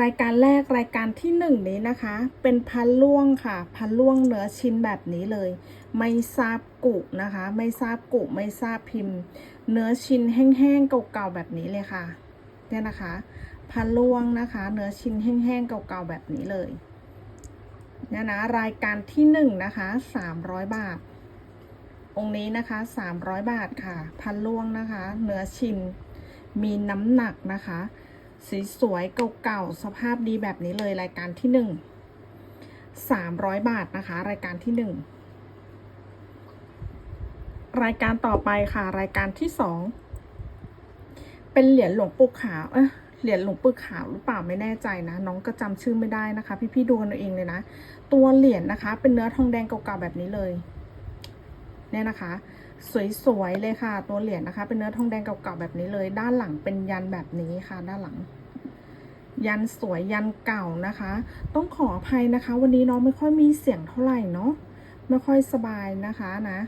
รายการแรกรายการที่หนึ่งนี้นะคะ เป็นพันล่วงค่ะ พันล่วงเนื้อชิ้นแบบนี้เลย ไม่ทราบกุนะคะ ไม่ทราบกุไม่ทราบพิมพ์ เนื้อชิ้นแห้งๆเก่าๆแบบนี้เลยค่ะเนี่ยนะคะพันล่วงนะคะ เนื้อชิ้นแห้งๆเก่าๆแบบนี้เลยเนี่ยนะรายการที่หนึ่งนะคะสามร้อยบาท องค์นี้นะคะสามร้อยบาทค่ะ พันล่วงนะคะ เนื้อชิ้นมีน้ำหนักนะคะ สีสวยเก่าๆสภาพดีแบบนี้เลยรายการที่หนึ่งสามร้อยบาทนะคะ รายการที่หนึ่งรายการต่อไปค่ะ รายการที่สองเป็นเหรียญหลวงปู่ขาวเอะเหรียญหลวงปู่ขาวหรือเปล่าไม่แน่ใจนะ น้องก็จำชื่อไม่ได้นะคะ พี่ๆดูกันเอาเองเลยนะ ตัวเหรียญนะคะ เป็นเนื้อทองแดงเก่าๆแบบนี้เลย เนี่ยนะคะ สวยๆเลยค่ะ ตัวเหรียญนะคะ เป็นเนื้อทองแดงเก่าๆแบบนี้เลย ด้านหลังเป็นยันแบบนี้ค่ะ ด้านหลัง ยันสวยยันเก่านะคะ ต้องขออภัยนะคะ วันนี้น้องไม่ค่อยมีเสียงเท่าไหร่เนาะไม่ค่อยสบายนะคะนะ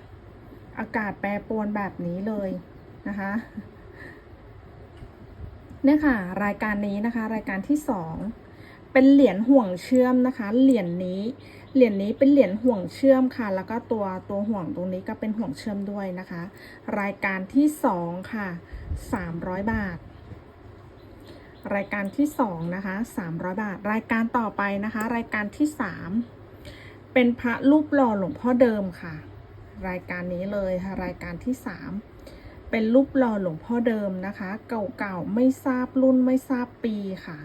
อากาศแปรปรวนแบบนี้เลยนะคะเนี่ยค่ะ รายการนี้นะคะ รายการที่สองเป็นเหรียญห่วงเชื่อมนะคะ เหรียญนี้ เหรียญนี้เป็นเหรียญห่วงเชื่อมค่ะ แล้วก็ตัวตัวห่วงตรงนี้ก็เป็นห่วงเชื่อมด้วยนะคะ รายการที่สองค่ะสามร้อยบาท รายการที่สองนะคะสามร้อยบาท รายการต่อไปนะคะ รายการที่สามเป็นพระรูปหล่อหลวงพ่อเดิมค่ะ รายการนี้เลยค่ะรายการที่สามเป็นรูปหล่อหลวงพ่อเดิมนะคะ เก่าๆไม่ทราบรุ่นไม่ทราบปีค่ะ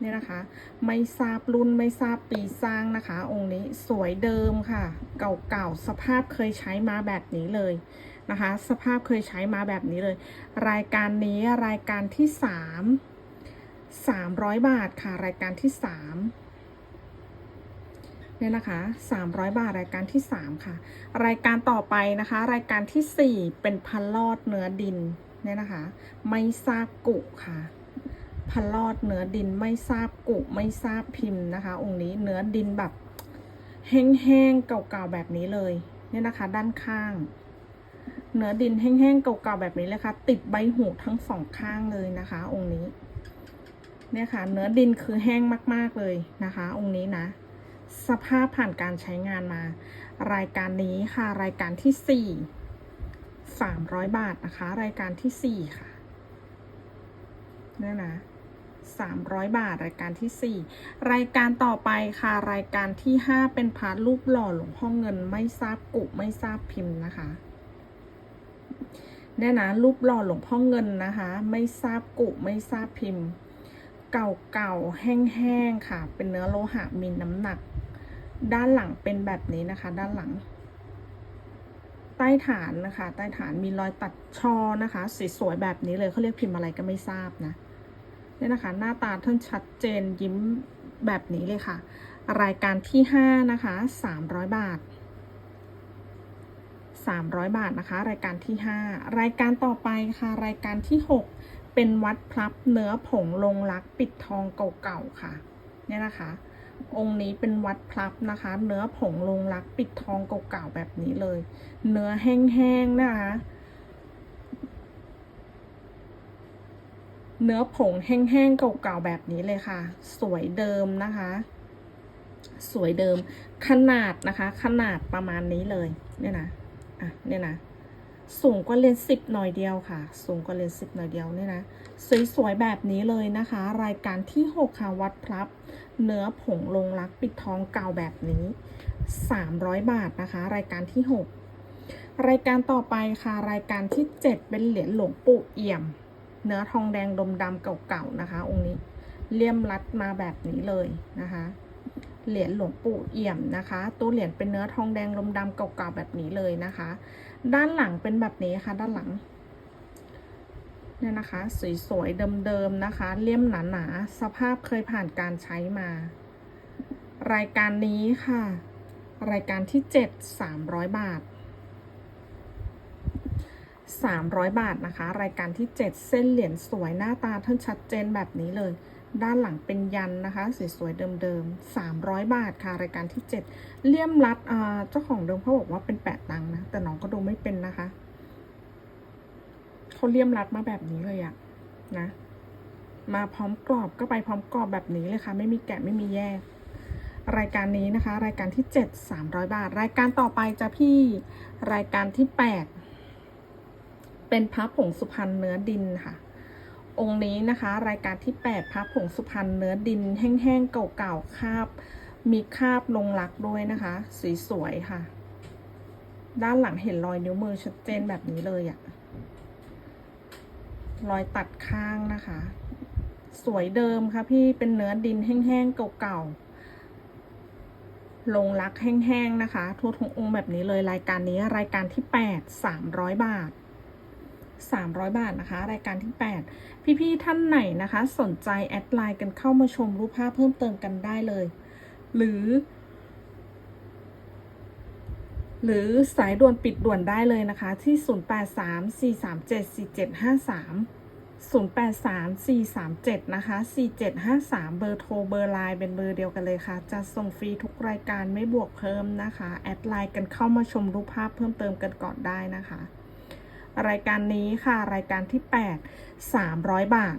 เนี่ยนะคะ ไม่ทราบรุ่นไม่ทราบปีสร้างนะคะ องค์นี้สวยเดิมค่ะ เก่าๆสภาพเคยใช้มาแบบนี้เลยนะคะ สภาพเคยใช้มาแบบนี้เลย รายการนี้รายการที่สามสามร้อยบาทค่ะ รายการที่สามเนี่ยนะคะสามร้อยบาทรายการที่สามค่ะ รายการต่อไปนะคะ รายการที่สี่เป็นพันลอดเนื้อดินเนี่ยนะคะ ไม่ทราบกุค่ะ พลอดเนื้อดินไม่ทราบกุไม่ทราบพิมพ์นะคะ องค์นี้เนื้อดินแบบแห้งๆเก่าๆแบบนี้เลยเนี่ยนะคะ ด้านข้าง เนื้อดินแห้งๆเก่าๆแบบนี้เลยค่ะ ติดใบหูทั้งสองข้างเลยนะคะ องค์นี้ เนี่ยค่ะ เนื้อดินคือแห้งมากๆเลยนะคะ องค์นี้นะ สภาพผ่านการใช้งานมา รายการนี้ค่ะ รายการที่สี่สามร้อยบาทนะคะ รายการที่สี่ค่ะเนี่ยนะ สามร้อยบาท รายการที่สี่รายการต่อไปค่ะ รายการที่ห้าเป็นพาร์ทรูปหล่อหลวงพ่อเงินไม่ทราบกุไม่ทราบพิมพ์นะคะเนี่ยนะรูปหล่อหลวงพ่อเงินนะคะ ไม่ทราบกุไม่ทราบพิมพ์ เก่าๆแห้งๆค่ะ เป็นเนื้อโลหะมีน้ำหนัก ด้านหลังเป็นแบบนี้นะคะ ด้านหลัง ใต้ฐานนะคะ ใต้ฐานมีรอยตัดชอนะคะสวยๆแบบนี้เลยเขาเรียกพิมพ์อะไรก็ไม่ทราบนะ เนี่ยนะคะ หน้าตาท่านชัดเจนยิ้มแบบนี้เลยค่ะ รายการที่ห้านะคะสามร้อยบาท 300 บาทนะคะ รายการที่ 5 รายการต่อไปค่ะ รายการที่ 6 เป็นวัดพลับเนื้อผงลงรักปิดทองเก่าๆค่ะ เนี่ยนะคะ องค์นี้เป็นวัดพลับนะคะ เนื้อผงลงรักปิดทองเก่าๆแบบนี้เลย เนื้อแห้งๆนะคะ เนื้อผงแห้งๆเก่าๆแบบนี้เลยค่ะ สวยเดิมนะคะ สวยเดิมขนาดนะคะ ขนาดประมาณนี้เลยเนี่ยนะอะเนี่ยนะสูงกว่าเลนสิบหน่อยเดียวค่ะ สูงกว่าเลนสิบหน่อยเดียวเนี่ยนะสวยๆแบบนี้เลยนะคะ รายการที่หกค่ะวัดพลับ เนื้อผงลงรักปิดทองเก่าแบบนี้สามร้อยบาทนะคะ รายการที่หกรายการต่อไปค่ะ รายการที่เจ็ดเป็นเหรียญหลวงปู่เอี่ยม เนื้อทองแดงดมดำเก่าๆนะคะ องค์นี้เลี่ยมรัดมาแบบนี้เลยนะคะ เหรียญหลวงปู่เอี่ยมนะคะ ตัวเหรียญเป็นเนื้อทองแดงลมดำเก่าๆแบบนี้เลยนะคะ ด้านหลังเป็นแบบนี้ค่ะ ด้านหลังเนี่ยนะคะ สวยๆเดิมๆนะคะ เลี่ยมหนาๆสภาพเคยผ่านการใช้มา รายการนี้ค่ะ รายการที่ 7 300 บาท 300 บาทนะคะ รายการที่ 7 เส้นเหรียญสวยหน้าตาท่านชัดเจนแบบนี้เลย ด้านหลังเป็นยันนะคะ สวยๆเดิมๆ 300 บาทค่ะ รายการที่ 7 เลี่ยมรัดเจ้าของเดิมเขาบอกว่าเป็นแปดตังค์นะ แต่น้องก็ดูไม่เป็นนะคะเขาเลี่ยมรัดมาแบบนี้เลยอะนะ มาพร้อมกรอบก็ไปพร้อมกรอบแบบนี้เลยค่ะ ไม่มีแกะไม่มีแยกรายการนี้นะคะ รายการที่เจ็ดสามร้อยบาท รายการต่อไปจะพี่รายการที่แปด เป็นพระผงสุพรรณเนื้อดินค่ะ องค์นี้นะคะ รายการที่แปดพระผงสุพรรณเนื้อดิน แห้งๆเก่าๆคาบ มีคาบลงรักด้วยนะคะ สีสวยๆค่ะ ด้านหลังเห็นรอยนิ้วมือชัดเจนแบบนี้เลยอะรอยตัดข้างนะคะ สวยเดิมค่ะพี่เป็นเนื้อดินแห้งๆเก่าๆลงรักแห้งๆนะคะทั่วทุกองค์แบบนี้เลยรายการนี้รายการที่แปดสามร้อยบาท สามร้อยบาทนะคะ รายการที่แปดพี่ๆท่านไหนนะคะ สนใจแอดไลน์กันเข้ามาชมรูปภาพเพิ่มเติมกันได้เลย หรือ หรือสายด่วนปิดด่วนได้เลยนะคะ ที่ 0834374753 083437นะคะ4753 เบอร์โทรเบอร์ไลน์เป็นเบอร์เดียวกันเลยค่ะ จะส่งฟรีทุกรายการไม่บวกเพิ่มนะคะ แอดไลน์กันเข้ามาชมรูปภาพเพิ่มเติมกันก่อนได้นะคะ รายการนี้ค่ะ รายการที่ 8 300 บาท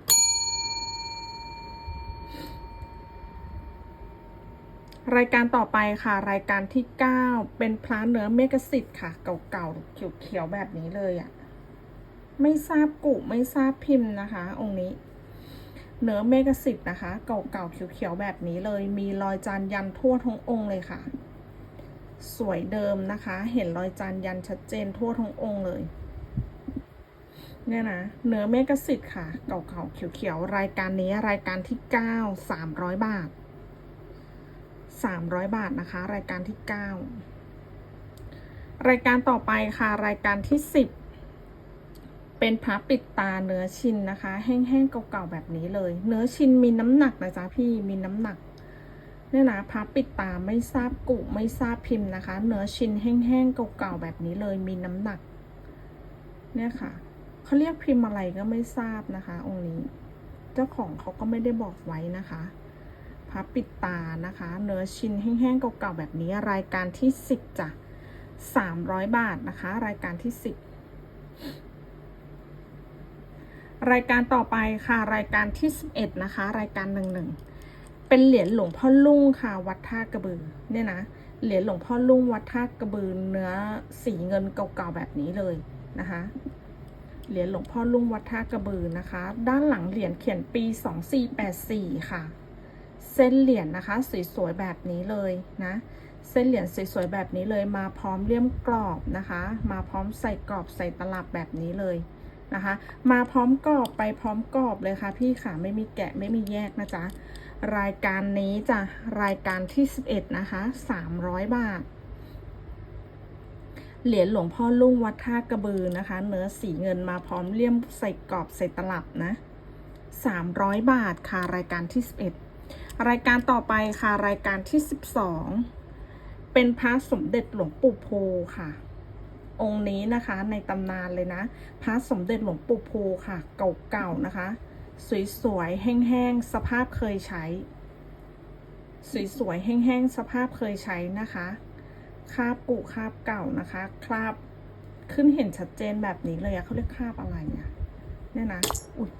รายการต่อไปค่ะ รายการที่ 9 เป็นพระเนื้อเมกสิทธิ์ค่ะ เก่าๆ เขียวๆ แบบนี้เลยอะ่ะ ไม่ทราบกุไม่ทราบพิมพ์นะคะ องค์นี้เนื้อเมกสิทธิ์นะคะ เก่าๆเขียวๆแบบนี้เลย มีรอยจานยันทั่วทั้งองค์เลยค่ะ สวยเดิมนะคะ เห็นรอยจานยันชัดเจนทั่วทั้งองค์เลย เนี่ยนะเนื้อเมกสิทธิ์ค่ะ เก่าๆ เขียวๆ รายการนี้รายการที่9 300บาท300บาทนะคะ รายการที่9รายการต่อไปค่ะ รายการที่10เป็นพระปิดตาเนื้อชินนะคะ แห้งๆ เก่าๆ แบบนี้เลย เนื้อชินมีน้ำหนักนะจ๊ะพี่มีน้ำหนักเนี่ยนะพระปิดตาไม่ทราบกุไม่ทราบพิมพ์นะคะ เนื้อชินแห้งๆเก่าๆแบบนี้เลยมีน้ำหนัก เนี่ยค่ะ เขาเรียกพิมพ์อะไรก็ไม่ทราบนะคะ องค์นี้ เจ้าของเขาก็ไม่ได้บอกไว้นะคะพับปิดตานะคะ เนื้อชิ้นแห้งๆเก่าๆแบบนี้รายการที่สิบจ้ะสามร้อยบาทนะคะ รายการที่สิบรายการต่อไปค่ะ รายการที่สิบเอ็ดนะคะ รายการหนึ่งหนึ่งเป็นเหรียญหลวงพ่อลุงค่ะ วัดท่ากระบือเนี่ยนะเหรียญหลวงพ่อลุงวัดท่ากระบือเนื้อสีเงินเก่าๆแบบนี้เลยนะคะ เหรียญหลวงพ่อลุงวัดท่ากระบือนะคะ ด้านหลังเหรียญเขียนปี 2484 ค่ะ เส้นเหรียญนะคะสวยๆแบบนี้เลยนะ เส้นเหรียญสวยๆแบบนี้เลยมาพร้อมเลี่ยมกรอบนะคะ มาพร้อมใส่กรอบใส่ตลับแบบนี้เลยนะคะ มาพร้อมกรอบไปพร้อมกรอบเลยค่ะ พี่ค่ะไม่มีแกะไม่มีแยกนะจ๊ะรายการนี้จะรายการที่ 11 นะคะ 300 บาท เหรียญหลวงพ่อลุ่งวัดท่ากระบือนะคะ เนื้อสีเงินมาพร้อมเลี่ยมใส่กรอบใส่ตลับนะ 300 บาทค่ะรายการที่ 11 รายการต่อไปค่ะรายการที่ 12 เป็นพระสมเด็จหลวงปู่โพค่ะ องค์นี้นะคะในตำนานเลยนะพระสมเด็จหลวงปู่โพค่ะ เก่าๆนะคะ สวยๆแห้งๆสภาพเคยใช้ สวยๆแห้งๆสภาพเคยใช้นะคะ คราบกุคราบเก่านะคะ คราบขึ้นเห็นชัดเจนแบบนี้เลยอะเขาเรียกคราบอะไรอะเนี่ยนะอุ้ย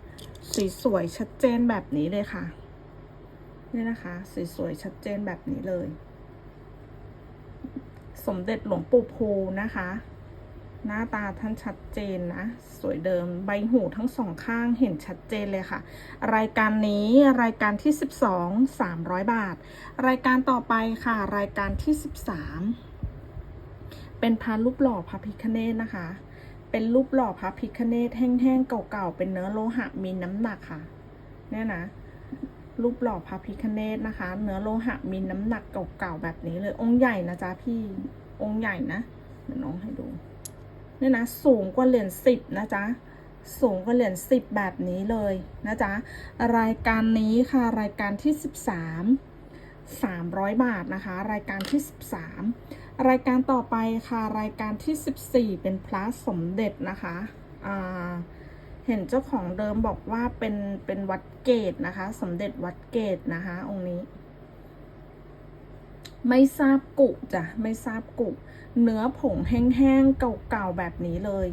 สีสวยชัดเจนแบบนี้เลยค่ะ เนี่ยนะคะ สีสวยชัดเจนแบบนี้เลย สมเด็จหลวงปู่ภูนะคะ หน้าตาท่านชัดเจนนะ สวยเดิมใบหูทั้งสองข้างเห็นชัดเจนเลยค่ะ รายการนี้รายการที่ 12 300 บาท รายการต่อไปค่ะ รายการที่ 13 เป็นพานรูปหล่อพระพิคเนตนะคะ เป็นรูปหล่อพระพิคเนตแห้งๆเก่าๆ เป็นเนื้อโลหะมีน้ำหนักค่ะเนี่ยนะ รูปหล่อพระพิคเนตนะคะ เนื้อโลหะมีน้ำหนักเก่าๆ แบบนี้เลย องค์ใหญ่นะจ๊ะพี่ องค์ใหญ่นะเดี๋ยวน้องให้ดู เนี่ยนะ สูงกว่าเหรียญสิบนะจ๊ะสูงกว่าเหรียญสิบแบบนี้เลยนะจ๊ะ รายการนี้ค่ะ รายการที่สิบสามสามร้อยบาทนะคะ รายการที่สิบสาม รายการต่อไปค่ะรายการที่สิบสี่เป็นพระสมเด็จนะคะอ่าเห็นเจ้าของเดิมบอกว่าเป็นเป็นวัดเกตนะคะ สมเด็จวัดเกตนะคะ องค์นี้ ไม่ทราบกุจ้ะไม่ทราบกุเนื้อผงแห้งๆเก่าๆแบบนี้เลย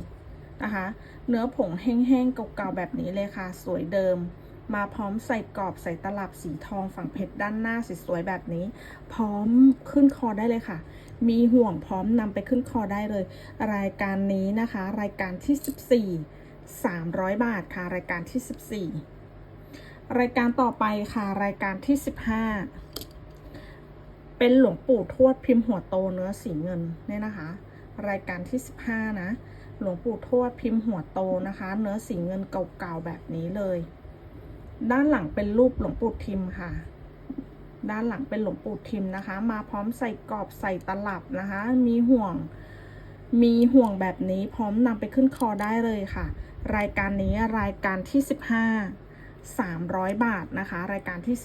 นะคะ เนื้อผงแห้งๆเก่าๆแบบนี้เลยค่ะ สวยเดิม มาพร้อมใส่กรอบใส่ตลับสีทองฝั่งเพชรด้านหน้าสวยๆแบบนี้ พร้อมขึ้นคอได้เลยค่ะ มีห่วงพร้อมนำไปขึ้นคอได้เลย รายการนี้นะคะ รายการที่ 14 300 บาทค่ะ รายการที่ 14 รายการต่อไปค่ะ รายการที่ 15 เป็นหลวงปู่ทวดพิมพ์หัวโตเนื้อสีเงินเนี่ยนะคะ รายการที่ 15 นะหลวงปู่ทวดพิมพ์หัวโตนะคะ เนื้อสีเงินเก่าๆแบบนี้เลย ด้านหลังเป็นรูปหลวงปู่ทิมค่ะ ด้านหลังเป็นหลวงปู่ทิมนะคะ มาพร้อมใส่กรอบใส่ตลับนะคะ มีห่วง มีห่วงแบบนี้พร้อมนำไปขึ้นคอได้เลยค่ะ รายการนี้รายการที่ 15 300 บาทนะคะ รายการที่ 15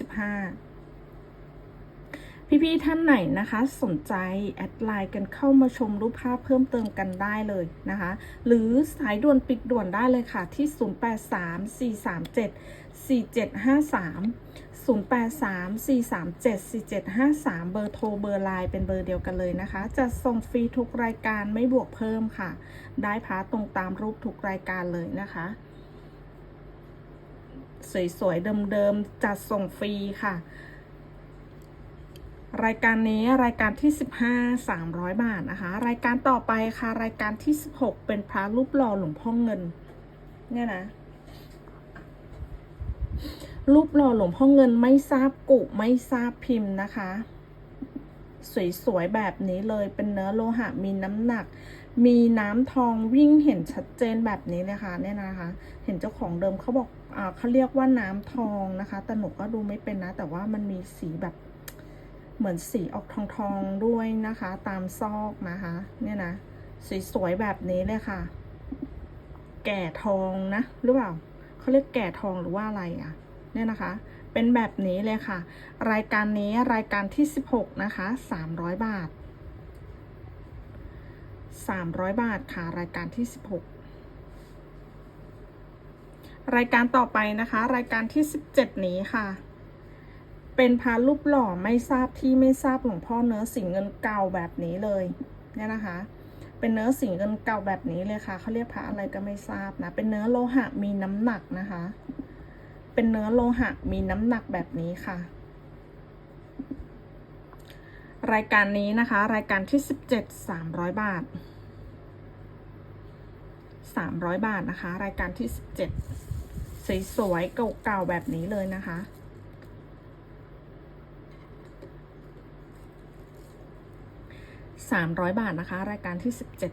พี่ๆท่านไหนนะคะ สนใจแอดไลน์กันเข้ามาชมรูปภาพเพิ่มเติมกันได้เลยนะคะ หรือสายด่วนปิดด่วนได้เลยค่ะที่ 0834374753 เบอร์โทรเบอร์ไลน์เป็นเบอร์เดียวกันเลยนะคะ จะส่งฟรีทุกรายการไม่บวกเพิ่มค่ะ ได้พาตรงตามรูปทุกรายการเลยนะคะ สวยๆ เดิมๆ จัดส่งฟรีค่ะ รายการนี้รายการที่ 15 300 บาทนะคะ รายการต่อไปค่ะ รายการที่ 16 เป็นพระรูปหล่อหลวงพ่อเงิน เนี่ยนะ รูปหล่อหลวงพ่อเงินไม่ทราบกุไม่ทราบพิมพ์นะคะ สวยๆแบบนี้เลยเป็นเนื้อโลหะมีน้ำหนัก มีน้ำทองวิ่งเห็นชัดเจนแบบนี้เลยค่ะเนี่ยนะคะ เห็นเจ้าของเดิมเขาบอกอ่าเขาเรียกว่าน้ำทองนะคะ แต่หนูก็ดูไม่เป็นนะ แต่ว่ามันมีสีแบบเหมือนสีออกทองทองๆด้วยนะคะ ตามซอกนะคะ เนี่ยนะสวยๆแบบนี้เลยค่ะ แก่ทองนะหรือเปล่าเขาเรียกแก่ทองหรือว่าอะไรอะ เนี่ยนะคะ เป็นแบบนี้เลยค่ะ รายการนี้รายการที่ 16 นะคะ 300 บาท 300 บาทค่ะ รายการที่ 16 รายการต่อไปนะคะ รายการที่ 17 นี้ค่ะ เป็นพารูปหล่อไม่ทราบที่ไม่ทราบหลวงพ่อเนื้อสีเงินเก่าแบบนี้เลยเนี่ยนะคะเป็นเนื้อสีเงินเก่าแบบนี้เลยค่ะ เขาเรียกพระอะไรก็ไม่ทราบนะ เป็นเนื้อโลหะมีน้ำหนักนะคะ เป็นเนื้อโลหะมีน้ำหนักแบบนี้ค่ะ รายการนี้นะคะ รายการที่สิบเจ็ดสามร้อยบาทสามร้อยบาทนะคะ รายการที่สิบเจ็ดสวยๆเก่าๆแบบนี้เลยนะคะสามร้อยบาทนะคะ รายการที่สิบเจ็ด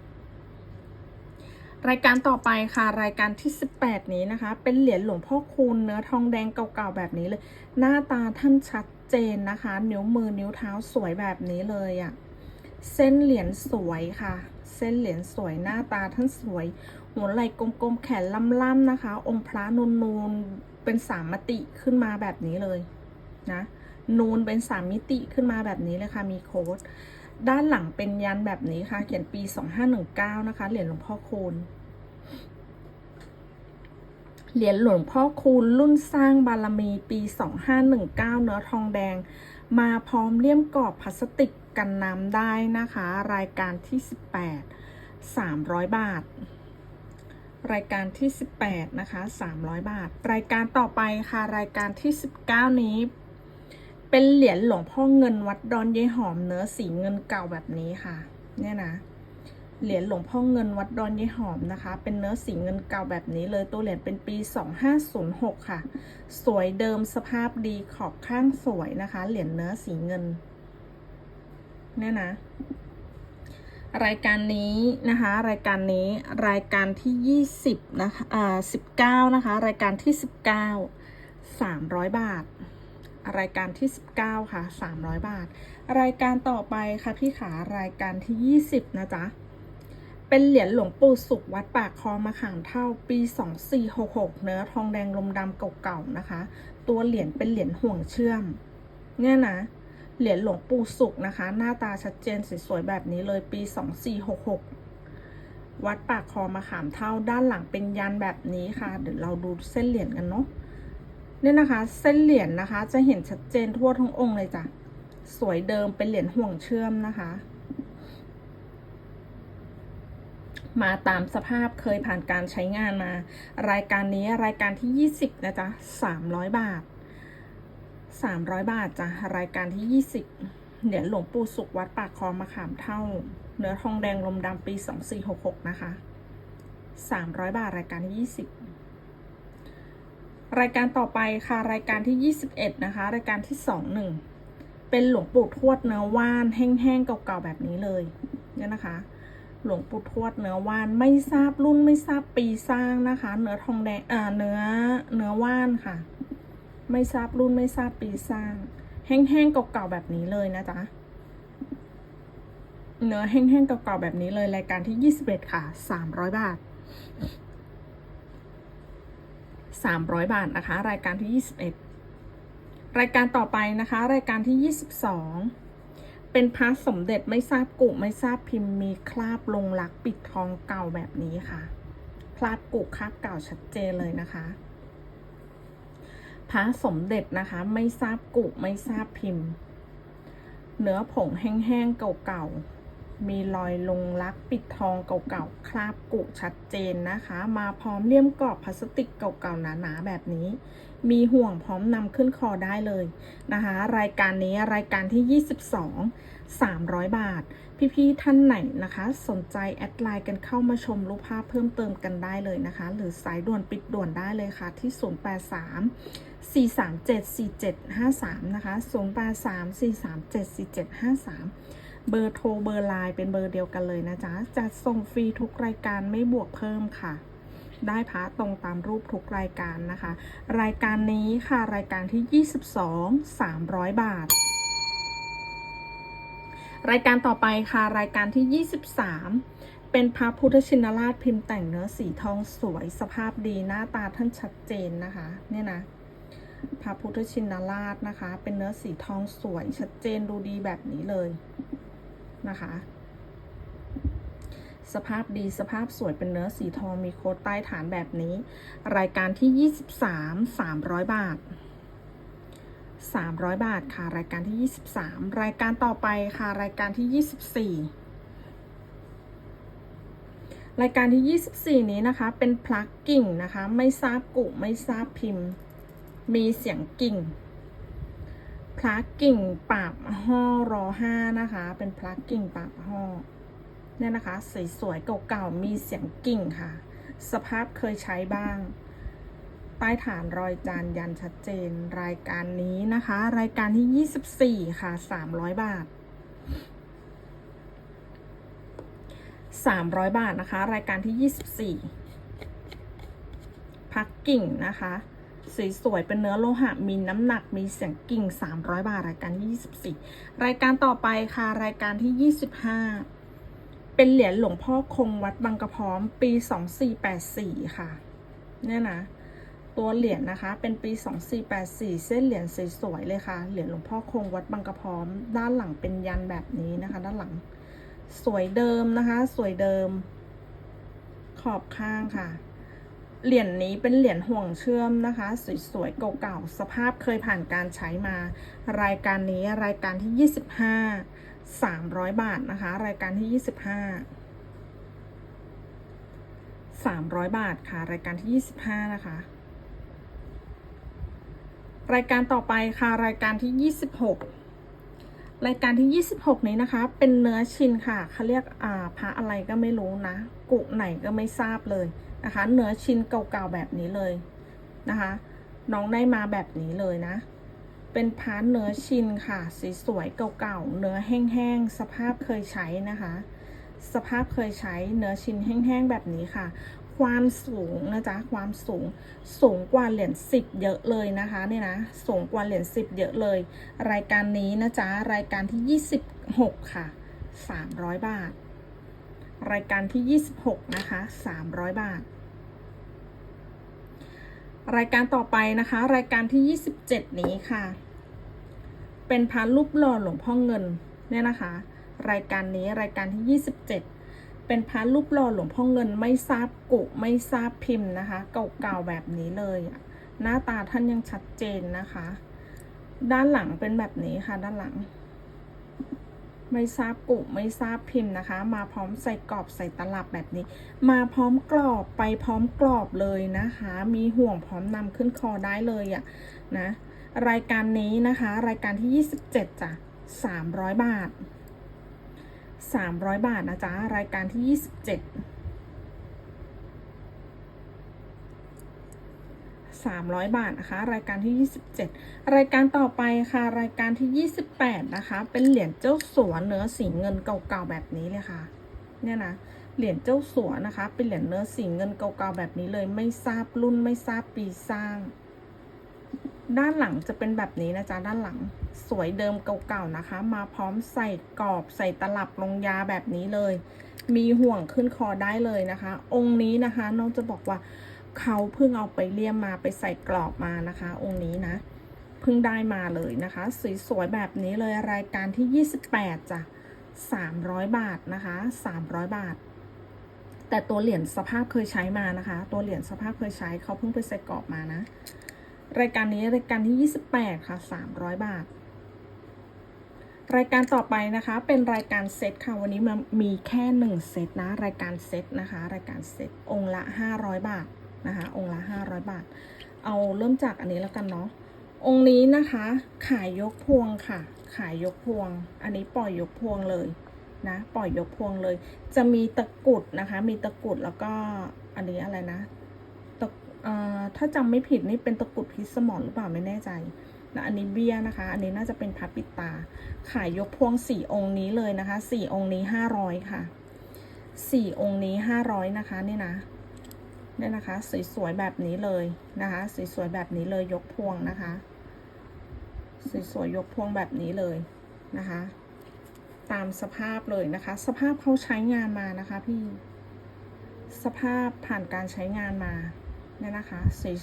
รายการต่อไปค่ะรายการที่สิบแปดนี้นะคะ เป็นเหรียญหลวงพ่อคูณเนื้อทองแดงเก่าๆแบบนี้เลย หน้าตาท่านชัดเจนนะคะ นิ้วมือนิ้วเท้าสวยแบบนี้เลยอะ่ะเส้นเหรียญสวยค่ะ เส้นเหรียญสวยหน้าตาท่านสวย หัวไหล่กลมๆแขนล่ำๆนะคะ องค์พระนูนๆเป็นสามมติขึ้นมาแบบนี้เลยนะ นูนเป็นสามมิติขึ้นมาแบบนี้เลยค่ะ มีโค้ด ด้านหลังเป็นยันแบบนี้ค่ะ เขียนปี 2519 นะคะ เหรียญหลวงพ่อคูณ เหรียญหลวงพ่อคูณรุ่นสร้างบารมีปี 2519 เนื้อทองแดง มาพร้อมเลี่ยมกรอบพลาสติกกันน้ำได้นะคะ รายการที่ 18 300 บาทรายการที่ 18 นะคะ 300 บาท รายการต่อไปค่ะ รายการที่ 19 นี้ เป็นเหรียญหลวงพ่อเงินวัดดอนยายหอมเนื้อสีเงินเก่าแบบนี้ค่ะ เนี่ยนะ เหรียญหลวงพ่อเงินวัดดอนยายหอมนะคะ เป็นเนื้อสีเงินเก่าแบบนี้เลย ตัวเหรียญเป็นปี 2506 ค่ะ สวยเดิมสภาพดีขอบข้างสวยนะคะ เหรียญเนื้อสีเงิน เนี่ยนะรายการนี้นะคะ รายการนี้รายการที่ 20 นะคะอ่า19 นะคะ รายการที่ 19 300 บาท รายการที่ 19 ค่ะ 300 บาท รายการต่อไปค่ะพี่ขารายการที่ 20 นะจ๊ะ เป็นเหรียญหลวงปู่สุขวัดปากคลองมะขามเท่าปี 2466 เนื้อทองแดงลมดำเก่าๆนะคะ ตัวเหรียญเป็นเหรียญห่วงเชื่อม เนี่ยนะ เหรียญหลวงปู่สุขนะคะ หน้าตาชัดเจนสวยๆแบบนี้เลยปี 2466วัดปากคลองมะขามเท่าด้านหลังเป็นยันแบบนี้ค่ะ เดี๋ยวเราดูเส้นเหรียญกันเนาะ เนี่ยนะคะ เส้นเหรียญนะคะ จะเห็นชัดเจนทั่วทั้งองค์เลยจ้ะ สวยเดิมเป็นเหรียญห่วงเชื่อมนะคะ มาตามสภาพเคยผ่านการใช้งานมา รายการนี้รายการที่ 20 นะจ๊ะ 300 บาท 300 บาทจ้ะ รายการที่ 20 เหรียญหลวงปู่สุขวัดปากคลองมะขามเท่า เนื้อทองแดงลมดำปี 2466 นะคะ 300 บาทรายการที่ 20 รายการต่อไปค่ะรายการที่ 21 นะคะ รายการที่ 21 เป็นหลวงปู่ทวดเนื้อว่านแห้งๆเก่าๆแบบนี้เลยเนี่ยนะคะ หลวงปู่ทวดเนื้อว่านไม่ทราบรุ่นไม่ทราบปีสร้างนะคะ เนื้อทองแดงอ่าเนื้อเนื้อว่านค่ะ ไม่ทราบรุ่นไม่ทราบปีสร้าง แห้งๆเก่าๆแบบนี้เลยนะจ๊ะเนื้อแห้งๆเก่าๆแบบนี้เลยรายการที่ 21 ค่ะ 300 บาท 300 บาทนะคะ รายการที่ 21 รายการต่อไปนะคะ รายการที่ 22 เป็นพระสมเด็จไม่ทราบกุไม่ทราบพิมพ์มีคราบลงลักปิดทองเก่าแบบนี้ค่ะคราบกุคราบเก่าชัดเจนเลยนะคะพระสมเด็จนะคะ ไม่ทราบกุไม่ทราบพิมพ์ เนื้อผงแห้งๆเก่าๆ มีรอยลงลักปิดทองเก่าๆ คราบกุชัดเจนนะคะ มาพร้อมเลี่ยมกรอบพลาสติกเก่าๆ หนาๆ แบบนี้ มีห่วงพร้อมนำขึ้นคอได้เลยนะคะ รายการนี้รายการที่ 22 300 บาท พี่ๆ ท่านไหนนะคะ สนใจแอดไลน์กันเข้ามาชมรูปภาพเพิ่มเติมกันได้เลยนะคะ หรือสายด่วนปิดด่วนได้เลยค่ะ ที่ 083 4374753 นะคะ 083 4374753 เบอร์โทรเบอร์ไลน์เป็นเบอร์เดียวกันเลยนะจ๊ะจัดส่งฟรีทุกรายการไม่บวกเพิ่มค่ะ ได้พระตรงตามรูปทุกรายการนะคะ รายการนี้ค่ะรายการที่ 22 300 บาท รายการต่อไปค่ะรายการที่ 23เป็นพระพุทธชินราชพิมพ์แต่งเนื้อสีทองสวยสภาพดีหน้าตาท่านชัดเจนนะคะ เนี่ยนะพระพุทธชินราชนะคะ เป็นเนื้อสีทองสวยชัดเจนดูดีแบบนี้เลย นะคะ สภาพดีสภาพสวยเป็นเนื้อสีทองมีโค้ดใต้ฐานแบบนี้ รายการที่ 23 300 บาท 300 บาทค่ะ รายการที่ 23 รายการต่อไปค่ะ รายการที่ 24 รายการที่ 24 นี้นะคะ เป็นพลักกิ่งนะคะ ไม่ทราบกุไม่ทราบพิมพ์ มีเสียงกิ่ง พลักกิ่งปาบห่อรอห้านะคะ เป็นพลักกิ่งปาบห่อเนี่ยนะคะสวยๆเก่าๆมีเสียงกิ่งค่ะ สภาพเคยใช้บ้าง ใต้ฐานรอยจานยันชัดเจนรายการนี้นะคะ รายการที่ 24 ค่ะ 300 บาท 300 บาทนะคะ รายการที่ 24 พักกิ่งนะคะ สวยๆเป็นเนื้อโลหะ มีน้ำหนักมีเสียงกิ่ง 300 บาท รายการที่ 24 รายการต่อไปค่ะ รายการที่ 25 เป็นเหรียญหลวงพ่อคงวัดบางกระพร้อม ปี 2484 ค่ะ เนี่ยนะ ตัวเหรียญนะคะ เป็นปี 2484 เส้นเหรียญสวยๆเลยค่ะ เหรียญหลวงพ่อคงวัดบางกระพร้อม ด้านหลังเป็นยันแบบนี้นะคะ ด้านหลัง สวยเดิมนะคะ สวยเดิม ขอบข้างค่ะ เหรียญนี้เป็นเหรียญห่วงเชื่อมนะคะ สวยๆเก่าๆสภาพเคยผ่านการใช้มา รายการนี้รายการที่ 25 300 บาทนะคะ รายการที่ 25 300 บาทค่ะ รายการที่ 25 นะคะ รายการต่อไปค่ะ รายการที่ 26 รายการที่ 26 นี้นะคะ เป็นเนื้อชินค่ะเขาเรียกอ่าพระอะไรก็ไม่รู้นะ กุไหนก็ไม่ทราบเลย นะคะเนื้อชิ้นเก่าๆแบบนี้เลยนะคะ น้องได้มาแบบนี้เลยนะ เป็นพาร์ทเนื้อชิ้นค่ะ สีสวยเก่าๆเนื้อแห้งๆสภาพเคยใช้นะคะ สภาพเคยใช้เนื้อชิ้นแห้งๆแบบนี้ค่ะ ความสูงนะจ๊ะความสูงสูงกว่าเหรียญสิบเยอะเลยนะคะเนี่ยนะสูงกว่าเหรียญสิบเยอะเลย รายการนี้นะจ๊ะรายการที่ยี่สิบหกค่ะสามร้อยบาท รายการที่ยี่สิบหกนะคะสามร้อยบาท รายการต่อไปนะคะ รายการที่ยี่สิบเจ็ดนี้ค่ะ เป็นพานรูปหล่อหลวงพ่อเงินเนี่ยนะคะ รายการนี้รายการที่ 27 เป็นพระรูปหล่อหลวงพ่อเงินไม่ทราบกุไม่ทราบพิมพ์นะคะ เก่าๆแบบนี้เลยหน้าตาท่านยังชัดเจนนะคะ ด้านหลังเป็นแบบนี้ค่ะด้านหลัง ไม่ทราบกุไม่ทราบพิมพ์นะคะ มาพร้อมใส่กรอบใส่ตลับแบบนี้ มาพร้อมกรอบไปพร้อมกรอบเลยนะคะ มีห่วงพร้อมนำขึ้นคอได้เลยอะนะรายการนี้นะคะ รายการที่ 27จ้ะ300 บาท 300 บาทนะจ๊ะรายการที่ 27 300 บาทนะคะ รายการที่ 27 รายการต่อไปค่ะ รายการที่ 28 นะคะ เป็นเหรียญเจ้าสัวเนื้อสีเงินเก่าๆแบบนี้เลยค่ะ เนี่ยนะ เหรียญเจ้าสัวนะคะ เป็นเหรียญเนื้อสีเงินเก่าๆแบบนี้เลย ไม่ทราบรุ่นไม่ทราบปีสร้าง ด้านหลังจะเป็นแบบนี้นะจ๊ะ ด้านหลัง สวยเดิมเก่าๆนะคะ มาพร้อมใส่กรอบใส่ตลับลงยาแบบนี้เลย มีห่วงขึ้นคอได้เลยนะคะ องค์นี้นะคะน้องจะบอกว่า เขาเพิ่งเอาไปเลี่ยมมาไปใส่กรอบมานะคะ องค์นี้นะเพิ่งได้มาเลยนะคะสวยๆแบบนี้เลยรายการที่ 28จ้ะ300 บาทนะคะ 300 บาท แต่ตัวเหรียญสภาพเคยใช้มานะคะ ตัวเหรียญสภาพเคยใช้เขาเพิ่งไปใส่กรอบมานะ รายการนี้รายการที่ 28 ค่ะ 300 บาท รายการต่อไปนะคะเป็นรายการเซตค่ะ วันนี้มันมีแค่หนึ่งเซตนะ รายการเซตนะคะ รายการเซตองค์ละ 500 บาท นะคะ องค์ละ500บาท เอาเริ่มจากอันนี้แล้วกันเนาะ องค์นี้นะคะ ขายยกพวงค่ะ ขายยกพวง อันนี้ปล่อยยกพวงเลยนะ ปล่อยยกพวงเลย จะมีตะกุดนะคะ มีตะกุดแล้วก็อันนี้อะไรนะตะเอ่อถ้าจำไม่ผิดนี่เป็นตะกุดพิสมรหรือเปล่าไม่แน่ใจนะอันนี้เบี้ยนะคะ อันนี้น่าจะเป็นพับปิดตา ขายยกพวงสี่องค์นี้เลยนะคะสี่องค์นี้ห้าร้อยค่ะสี่องค์นี้ห้าร้อยนะคะนี่นะ เนี่ยนะคะ สวยๆแบบนี้เลยนะคะ สวยๆแบบนี้เลยยกพวงนะคะ สวยๆยกพวงแบบนี้เลยนะคะ ตามสภาพเลยนะคะ สภาพเขาใช้งานมานะคะ พี่สภาพผ่านการใช้งานมาเนี่ยนะคะ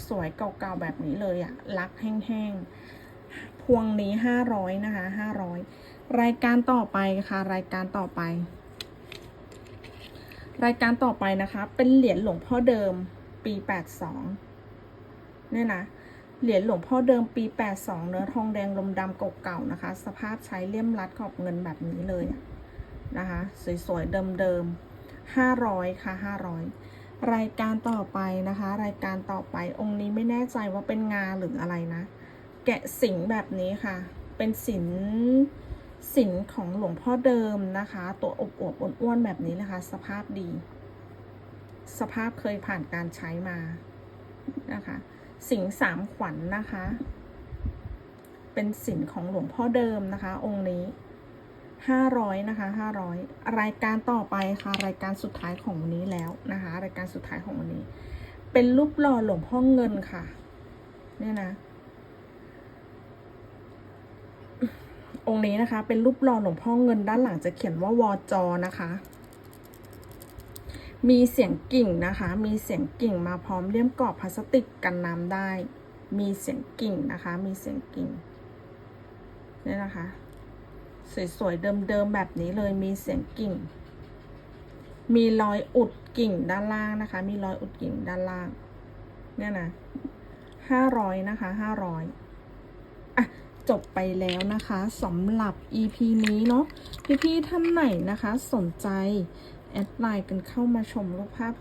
สวยๆเก่าๆแบบนี้เลยอะลักแห้งๆพวงนี้ห้าร้อยนะคะห้าร้อยรายการต่อไปค่ะ รายการต่อไป รายการต่อไปนะคะ เป็นเหรียญหลวงพ่อเดิมปีแปดสองเนี่ยนะ เหรียญหลวงพ่อเดิมปีแปดสองเนื้อทองแดงลมดำเก่าๆนะคะ สภาพใช้เลี่ยมรัดขอบเงินแบบนี้เลยนะคะ สวยๆ เดิมๆห้าร้อยค่ะห้าร้อยรายการต่อไปนะคะ รายการต่อไปองค์นี้ไม่แน่ใจว่าเป็นงาหรืออะไรนะ แกะสิงแบบนี้ค่ะ เป็นสิน สินของหลวงพ่อเดิมนะคะ ตัวอบอวบอ้วนๆแบบนี้นะคะ สภาพดี สภาพเคยผ่านการใช้มานะคะ สิงสามขวัญนนะคะ เป็นสินของหลวงพ่อเดิมนะคะ องค์นี้ห้าร้อยนะคะห้าร้อยรายการต่อไปค่ะ รายการสุดท้ายของวันนี้แล้วนะคะ รายการสุดท้ายของวันนี้ เป็นรูปหล่อหลวงพ่อเงินค่ะ เนี่ยนะ องค์นี้นะคะ เป็นรูปหล่อหลวงพ่อเงินด้านหลังจะเขียนว่าวอจอนะคะ มีเสียงกิ่งนะคะ มีเสียงกิ่งมาพร้อมเลี่ยมกรอบพลาสติกกันน้ำได้ มีเสียงกิ่งนะคะ มีเสียงกิ่งเนี่ยนะคะ สวยๆเดิมๆแบบนี้เลยมีเสียงกิ่ง มีรอยอุดกิ่งด้านล่างนะคะ มีรอยอุดกิ่งด้านล่างเนี่ยนะห้าร้อยนะคะห้าร้อย จบไปแล้วนะคะสำหรับ EP นี้เนาะพี่ๆท่านไหนนะคะ สนใจ แอดไลน์กันเข้ามาชมรูปภาพ